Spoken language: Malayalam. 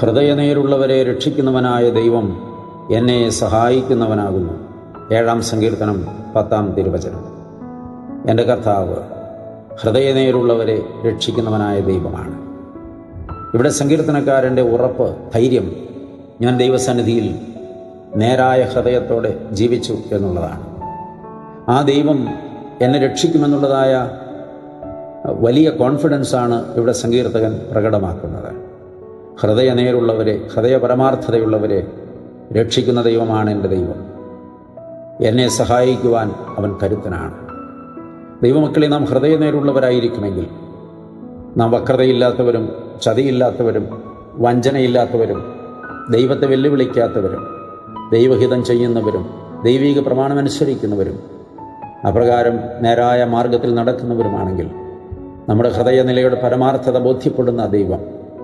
ഹൃദയനേരുള്ളവരെ രക്ഷിക്കുന്നവനായ ദൈവം എന്നെ സഹായിക്കുന്നവനാകുന്നു. ഏഴാം സങ്കീർത്തനം പത്താം തിരുവചനം. എന്റെ കർത്താവ് ഹൃദയനേരുള്ളവരെ രക്ഷിക്കുന്നവനായ ദൈവമാണ്. ഇവിടെ സങ്കീർത്തനക്കാരന്റെ ഉറപ്പ് ധൈര്യം ഞാൻ ദൈവസന്നിധിയിൽ നേരായ ഹൃദയത്തോടെ ജീവിച്ചു എന്നുള്ളതാണ്. ആ ദൈവം എന്നെ രക്ഷിക്കുമെന്നുള്ളതായ വലിയ കോൺഫിഡൻസാണ് ഇവിടെ സങ്കീർത്തകൻ പ്രകടമാക്കുന്നത്. ഹൃദയനേരുള്ളവരെ ഹൃദയപരമാർത്ഥതയുള്ളവരെ രക്ഷിക്കുന്ന ദൈവമാണ് എന്റെ ദൈവം. എന്നെ സഹായിക്കുവാൻ അവൻ കരുത്തനാണ്. ദൈവമക്കളെ നാം ഹൃദയനേരുള്ളവരായിരിക്കുമെങ്കിൽ നാം വക്രതയില്ലാത്തവരും ചതിയില്ലാത്തവരും വഞ്ചനയില്ലാത്തവരും ദൈവത്തെ വെല്ലുവിളിക്കാത്തവരും ദൈവഹിതം ചെയ്യുന്നവരും ദൈവിക പ്രമാണമനുസരിക്കുന്നവരും അപ്രകാരം നേരായ മാർഗത്തിൽ നടക്കുന്നവരുമാണെങ്കിൽ നമ്മുടെ ഹൃദയനിലയുടെ പരമാർത്ഥത ബോധ്യപ്പെടുന്ന ദൈവം